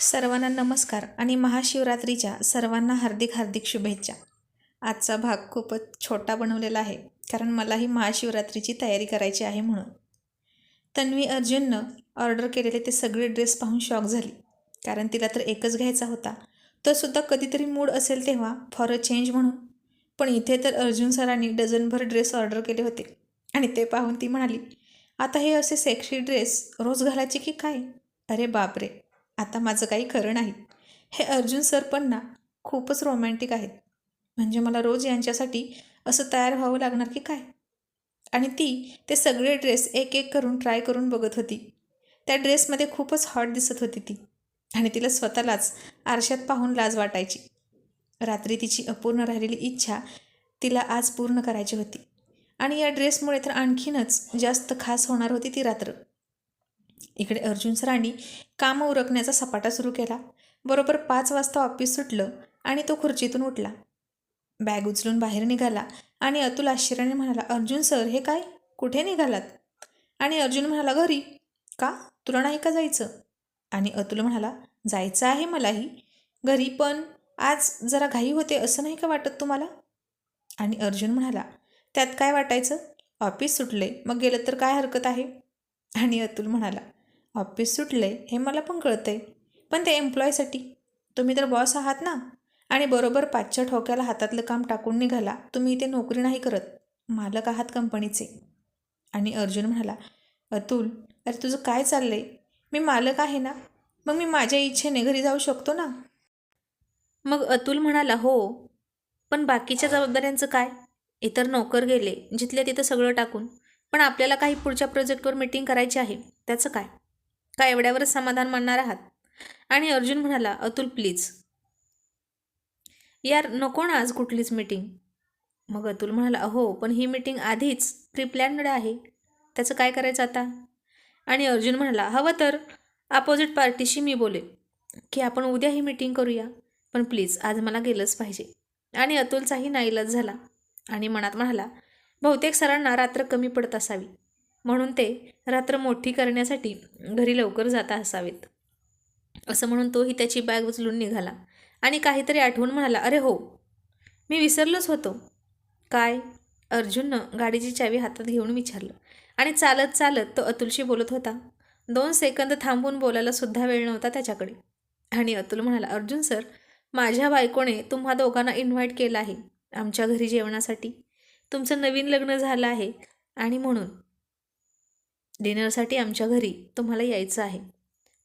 सर्वांना नमस्कार आणि महाशिवरात्रीच्या सर्वांना हार्दिक हार्दिक शुभेच्छा. आजचा भाग खूपच छोटा बनवलेला आहे कारण मलाही महाशिवरात्रीची तयारी करायची आहे म्हणून. तन्वी अर्जुननं ऑर्डर केलेले ते सगळे ड्रेस पाहून शॉक झाली कारण तिला तर एकच घ्यायचा होता. तो सुद्धा कधीतरी मूड असेल तेव्हा फॉर अ चेंज म्हणून. पण इथे तर अर्जुन सरांनी डझनभर ड्रेस ऑर्डर केले होते आणि ते पाहून ती म्हणाली आता हे असे सेक्सी ड्रेस रोज घालायचे की काय? अरे बापरे! आता माझं काही खरं नाही. हे अर्जुन सर पण ना खूपच रोमॅन्टिक आहेत. म्हणजे मला रोज यांच्यासाठी असं तयार व्हावं लागणार की काय? आणि ती ते सगळे ड्रेस एक एक करून ट्राय करून बघत होती. त्या ड्रेसमध्ये खूपच हॉट दिसत होती ती. आणि तिला स्वतःलाच आरशात पाहून लाज वाटायची. रात्री तिची अपूर्ण राहिलेली इच्छा तिला आज पूर्ण करायची होती. आणि या ड्रेसमुळे तर आणखीनच जास्त खास होणार होती ती रात्र. इकडे अर्जुन सरांनी कामं उरकण्याचा सपाटा सुरू केला. बरोबर पाच वाजता ऑफिस सुटलं आणि तो खुर्चीतून उठला. बॅग उचलून बाहेर निघाला आणि अतुल आश्चर्याने म्हणाला अर्जुन सर हे काय? कुठे निघालात? आणि अर्जुन म्हणाला घरी. का? तुला नाही का जायचं? आणि अतुल म्हणाला जायचं आहे मलाही. घरी पण आज जरा घाई होते असं नाही का वाटत तुम्हाला? आणि अर्जुन म्हणाला त्यात काय वाटायचं? ऑफिस सुटले मग गेलं तर काय हरकत आहे? आणि अतुल म्हणाला ऑफिस सुटले हे मला पण कळतंय. पण ते एम्प्लॉयसाठी. तुम्ही तर बॉस आहात ना? आणि बरोबर पाचच्या ठोक्याला हातातलं काम टाकून निघाला. तुम्ही इथे नोकरी नाही करत. मालक आहात कंपनीचे. आणि अर्जुन म्हणाला अतुल अरे तुझं काय चाललं आहे मी मालक आहे ना? मग मी माझ्या इच्छेने घरी जाऊ शकतो ना? मग अतुल म्हणाला हो. पण बाकीच्या जबाबदाऱ्यांचं काय? इतर नोकर गेले जिथल्या तिथं सगळं टाकून. पण आपल्याला काही पुढच्या प्रोजेक्टवर मीटिंग करायची आहे. त्याचं काय? काय एवढ्यावरच समाधान मानणार आहात? आणि अर्जुन म्हणाला अतुल प्लीज यार नको ना आज कुठलीच मीटिंग मग अतुल म्हणाला हो पण ही मीटिंग आधीच प्रिप्लॅनड आहे. त्याचं काय करायचं आता? आणि अर्जुन म्हणाला हवं तर अपोजिट पार्टीशी मी बोले की आपण उद्या ही मीटिंग करूया. पण प्लीज आज मला गेलंच पाहिजे. आणि अतुलचाही नाईलाज झाला. आणि मनात म्हणाला बहुतेक सरांना रात्र कमी पडत असावी. म्हणून ते रात्र मोठी करण्यासाठी घरी लवकर जाता असावेत. असं म्हणून तोही त्याची बॅग उचलून निघाला आणि काहीतरी आठवून म्हणाला अरे हो मी विसरलोच होतो. काय? अर्जुननं गाडीची चावी हातात घेऊन विचारलं आणि चालत चालत तो अतुलशी बोलत होता. दोन सेकंद थांबून बोलायला सुद्धा वेळ नव्हता त्याच्याकडे. आणि अतुल म्हणाला अर्जुन सर माझ्या बायकोने तुम्हा दोघांना इन्व्हाइट केलं आहे आमच्या घरी जेवणासाठी. तुमचं नवीन लग्न झालं आहे आणि म्हणून डिनरसाठी आमच्या घरी तुम्हाला यायचं आहे.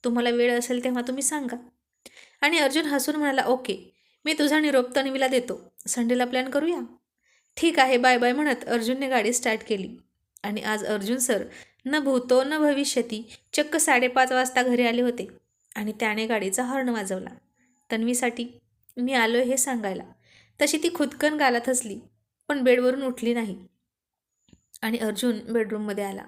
तुम्हाला वेळ असेल तेव्हा तुम्ही सांगा. आणि अर्जुन हसून म्हणाला ओके मी तुझा निरोप तन्वीला देतो. संडेला प्लॅन करूया? ठीक आहे बाय बाय म्हणत अर्जुनने गाडी स्टार्ट केली. आणि आज अर्जुन सर न भूतो न भविष्यती चक्क साडेपाच वाजता घरी आले होते. आणि त्याने गाडीचा हॉर्न वाजवला. तन्वीसाठी मी आलो हे सांगायला. तशी ती खुदकन गालात हसली पण बेडवरून उठली नाही. आणि अर्जुन बेडरूममध्ये आला.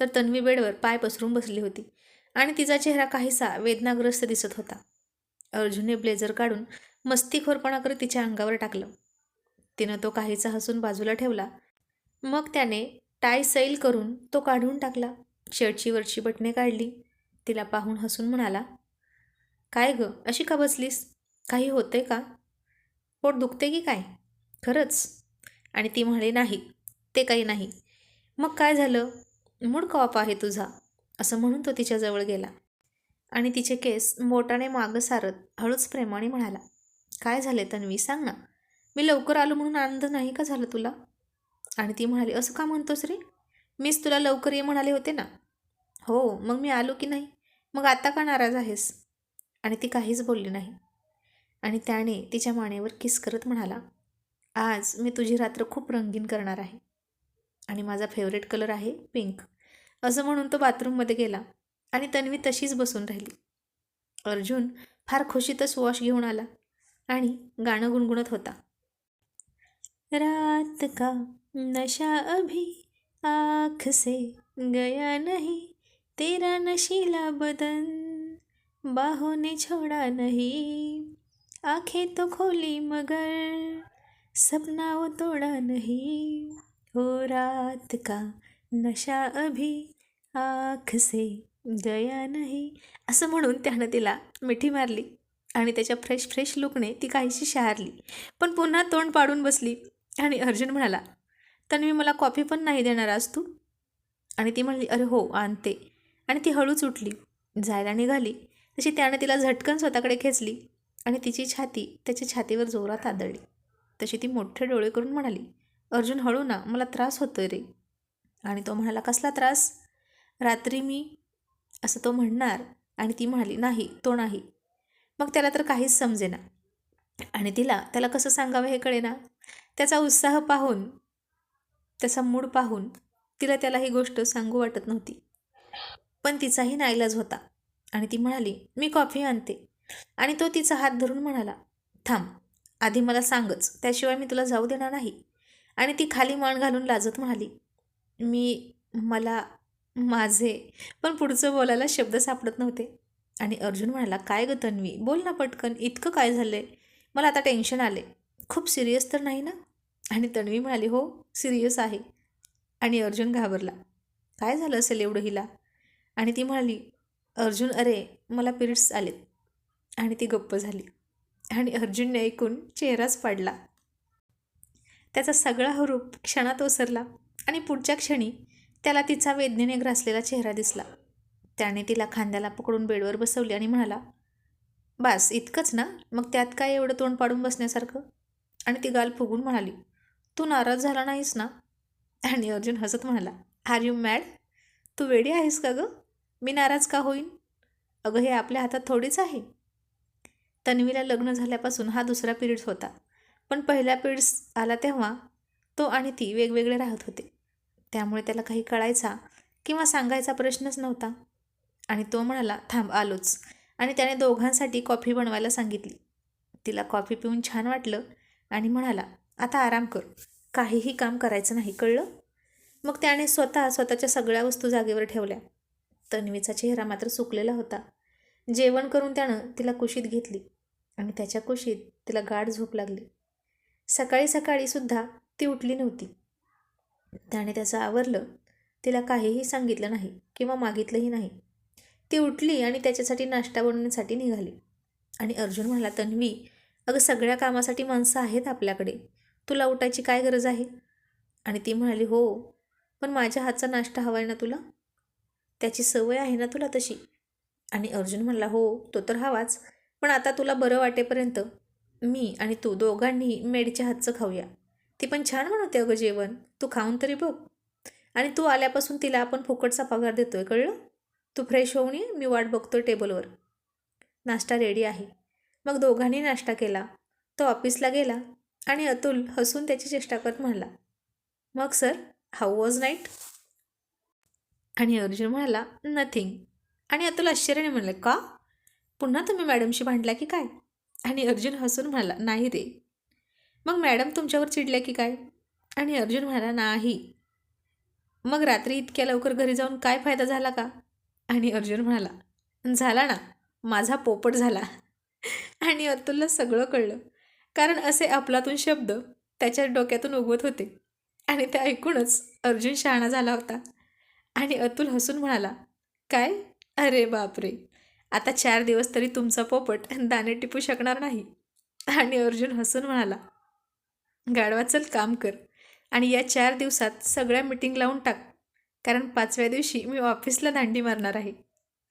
तर तन्वी बेडवर पाय पसरून बसली होती आणि तिचा चेहरा काहीसा वेदनाग्रस्त दिसत होता. अर्जुनने ब्लेझर काढून मस्तीखोरपणा करत तिच्या अंगावर टाकलं. तिनं तो काहीसा हसून बाजूला ठेवला. मग त्याने टाय सैल करून तो काढून टाकला. शर्टची वरची बटणे काढली. तिला पाहून हसून म्हणाला काय गं अशी का बसलीस? काही होतंय का? पोट दुखते की काय? खरंच? आणि ती म्हणाली नाही ते काही नाही. मग काय झालं? मूड कॉप आहे तुझा असं म्हणून तो तिच्याजवळ गेला. आणि तिचे केस मोटाने मागं सारत हळूच प्रेमाने म्हणाला काय झाले तन्वी? सांग ना. मी लवकर आलो म्हणून आनंद नाही का झालं तुला? आणि ती म्हणाली असं का म्हणतोस रे? मीच तुला लवकर ये म्हणाले होते ना. हो मग मी आलो की नाही? मग आता का नाराज आहेस? आणि ती काहीच बोलली नाही. आणि त्याने तिच्या मानेवर किस करत म्हणाला आज मी तुझी रात्र खूप रंगीन करणार आहे. आणि माझा फेवरेट कलर आहे पिंक असं म्हणून तो बाथरूममध्ये गेला आणि तन्वी तशीच बसून राहिली. अर्जुन फार खुशीतच वॉश घेऊन आला आणि गाणं गुणगुणत होता. रात का नशा अभी आँख से गया नहीं तेरा नशीला बदन बाहों ने छोड़ा नहीं। आंखें तो खोली मगर सपना वो तोड़ा नहीं। हो रात का नशा अभी आख से गया नाही. असं म्हणून त्यानं तिला मिठी मारली आणि त्याच्या फ्रेश फ्रेश लुकने ती काहीशी शहारली पण पुन्हा तोंड पाडून बसली आणि अर्जुन म्हणाला तन्वी मला कॉफी पण नाही देणार आज तू? आणि ती म्हणली अरे हो आणते. आणि ती हळूच उठली जायला निघाली. तशी त्यानं तिला झटकन स्वतःकडे खेचली आणि तिची छाती त्याच्या छातीवर जोरात आदळली. तशी ती मोठे डोळे करून म्हणाली अर्जुन हळू ना मला त्रास होतोय रे. आणि तो म्हणाला कसला त्रास? रात्री मी असं तो म्हणणार आणि ती म्हणाली नाही तो नाही. मग त्याला तर काहीच समजेना. आणि तिला त्याला कसं सांगावं हे कळेना. त्याचा उत्साह पाहून त्याचा मूड पाहून तिला त्याला ही गोष्ट सांगू वाटत नव्हती. पण तिचाही नाईलाज होता. आणि ती म्हणाली मी कॉफी आणते. आणि तो तिचा हात धरून म्हणाला थांब आधी मला सांगच त्याशिवाय मी तुला जाऊ देणार नाही. आणि ती खाली मान घालून लाजत म्हणाली मी मला माझे. पण पुढचं बोलायला शब्द सापडत नव्हते. आणि अर्जुन म्हणाला काय ग तन्वी बोल ना पटकन इतकं काय झालं आहे मला आता टेन्शन आले खूप सिरियस तर नाही ना? आणि तन्वी म्हणाली हो सिरियस आहे. आणि अर्जुन घाबरला काय झालं असेल एवढं हिला? आणि ती म्हणाली अर्जुन अरे मला पिरियड्स आलेत. आणि ती गप्प झाली. आणि अर्जुनने ऐकून चेहराच पाडला. त्याचा सगळा हरूप क्षणात ओसरला आणि पुढच्या क्षणी त्याला तिचा वेदनेने ग्रासलेला चेहरा दिसला. त्याने तिला खांद्याला पकडून बेडवर बसवली आणि म्हणाला बास इतकंच ना? मग त्यात काय एवढं तोंड पाडून बसण्यासारखं? आणि ती गाल फुगून म्हणाली तू नाराज झाला नाहीस ना? आणि अर्जुन हसत म्हणाला आर यू मॅड? तू वेडी आहेस का गं? मी नाराज का होईन? अगं हे आपल्या हातात थोडीच आहे. तन्वीला लग्न झाल्यापासून हा दुसरा पिरियड्स होता. पण पहिला पिरियड्स आला तेव्हा तो आणि ती वेगवेगळे राहत होते. त्यामुळे त्याला काही कळायचा किंवा सांगायचा प्रश्नच नव्हता. आणि तो म्हणाला थांब आलोच. आणि त्याने दोघांसाठी कॉफी बनवायला सांगितली. तिला कॉफी पिऊन छान वाटलं आणि म्हणाला आता आराम कर. काहीही काम करायचं नाही कळलं? मग त्याने स्वतः स्वतःच्या सगळ्या वस्तू जागेवर ठेवल्या. तन्वीचा चेहरा मात्र सुकलेला होता. जेवण करून त्यानं तिला कुशीत घेतली आणि त्याच्या कुशीत तिला गाढ झोप लागली. सकाळी सकाळीसुद्धा ती उठली नव्हती. त्याने त्याचं आवरलं. तिला काहीही सांगितलं नाही किंवा मागितलंही नाही. ती उठली आणि त्याच्यासाठी नाश्ता बनवण्यासाठी निघाली. आणि अर्जुन म्हणाला तन्वी अगं सगळ्या कामासाठी माणसं आहेत आपल्याकडे. तुला उठायची काय गरज आहे? आणि ती म्हणाली हो पण माझ्या हातचा नाश्ता हवा आहे ना तुला? त्याची सवय आहे ना तुला तशी? आणि अर्जुन म्हणला हो तो तर हवाच पण आता तुला बरं वाटेपर्यंत मी आणि तू दोघांनी मेडच्या हातचं खाऊया. ती पण छान बनवते अगं जेवण. तू खाऊन तरी बघ. आणि तू आल्यापासून तिला आपण फुकटचा पगार देतोय कळलं? तू फ्रेश होऊन ये मी वाट बघतोय टेबलवर. नाश्ता रेडी आहे. मग दोघांनी नाश्ता केला. तो ऑफिसला गेला आणि अतुल हसून त्याची चेष्टा करत म्हणाला मग सर हाऊ वॉज नाईट आणि अर्जुन म्हणाला नथिंग आणि अतुल आश्चर्याने म्हणले का? पुन्हा तुम्ही मॅडमशी भांडला की काय? आणि अर्जुन हसून म्हणाला नाही रे. मग मॅडम तुमच्यावर चिडल्या की काय? आणि अर्जुन म्हणाला नाही. मग रात्री इतक्या लवकर घरी जाऊन काय फायदा झाला का? आणि अर्जुन म्हणाला झाला ना माझा पोपट झाला. आणि अतुलला सगळं कळलं कारण असे आपलातून शब्द त्याच्या डोक्यातून उगवत होते आणि ते ऐकूनच अर्जुन शहाणा झाला होता. आणि अतुल हसून म्हणाला काय? अरे बापरे. आता चार दिवस तरी तुमचा पोपट दाणे टिपू शकणार नाही. आणि अर्जुन हसून म्हणाला गाडवा चल काम कर. आणि या चार दिवसात सगळ्या मिटिंग लावून टाक. कारण पाचव्या दिवशी मी ऑफिसला दांडी मारणार आहे.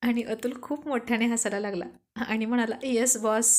आणि अतुल खूप मोठ्याने हसायला लागला आणि म्हणाला येस बॉस